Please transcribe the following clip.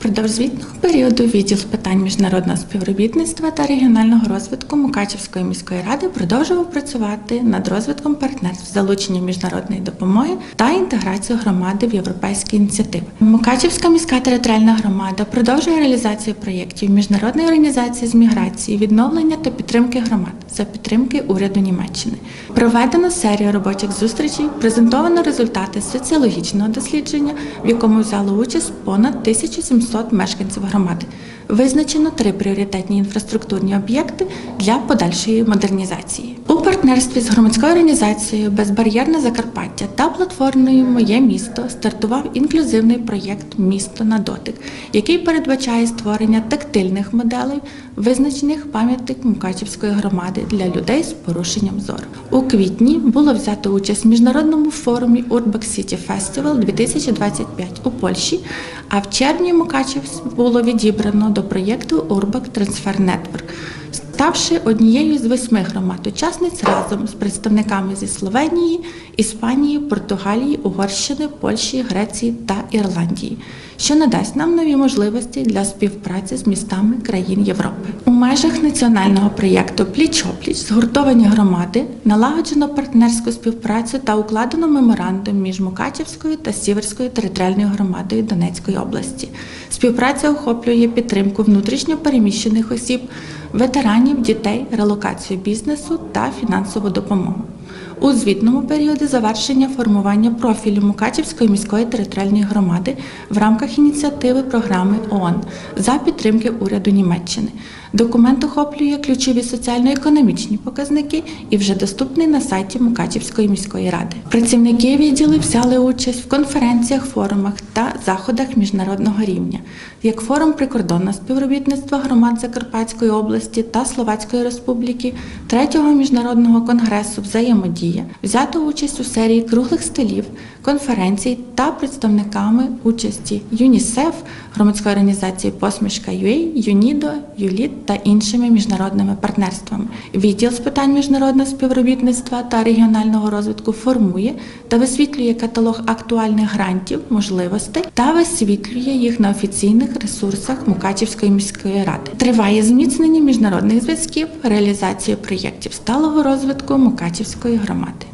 Впродовж звітного періоду відділ з питань міжнародного співробітництва та регіонального розвитку Мукачівської міської ради продовжував працювати над розвитком партнерств, залученням міжнародної допомоги та інтеграцією громади в європейські ініціативи. Мукачівська міська територіальна громада продовжує реалізацію проєктів міжнародної організації з міграції, відновлення та підтримки громад за підтримки уряду Німеччини. Проведено серію робочих зустрічей, презентовано результати соціологічного дослідження, в якому взяло участь понад 1700 мешканців громади. Визначено три пріоритетні інфраструктурні об'єкти для подальшої модернізації. Партнерстві з громадською організацією Безбар'єрне Закарпаття та платформою Моє місто стартував інклюзивний проєкт Місто на дотик, який передбачає створення тактильних моделей, визначених пам'ятник Мукачівської громади для людей з порушенням зору. У квітні було взято участь в міжнародному форумі Urbex City Festival 2025 у Польщі, а в червні Мукачів було відібрано до проєкту Urbex Transfer Network, ставши однією з восьми громад-учасниць разом з представниками зі Словенії, Іспанії, Португалії, Угорщини, Польщі, Греції та Ірландії, що надасть нам нові можливості для співпраці з містами країн Європи. У межах національного проєкту Пліч-опліч згуртовані громади налагоджено партнерську співпрацю та укладено меморандум між Мукачівською та Сіверською територіальною громадою Донецької області. Співпраця охоплює підтримку внутрішньо переміщених осіб, ветеранів, дітей, релокацію бізнесу та фінансову допомогу. У звітному періоді завершення формування профілю Мукачівської міської територіальної громади в рамках ініціативи програми ООН за підтримки уряду Німеччини. Документ охоплює ключові соціально-економічні показники і вже доступний на сайті Мукачівської міської ради. Працівники відділу взяли участь в конференціях, форумах та заходах міжнародного рівня, як форум прикордонного співробітництва громад Закарпатської області та Словацької Республіки, третього міжнародного конгресу взаємодія, взято участь у серії круглих столів, конференцій та представниками участі ЮНІСЕФ, громадської організації Посмішка ЮЕЙ, ЮНІДО, ЮЛІТ та іншими міжнародними партнерствами. Відділ з питань міжнародного співробітництва та регіонального розвитку формує та висвітлює каталог актуальних грантів, можливостей та висвітлює їх на офіційних ресурсах Мукачівської міської ради. Триває зміцнення міжнародних зв'язків, реалізація проєктів сталого розвитку Мукачівської громади.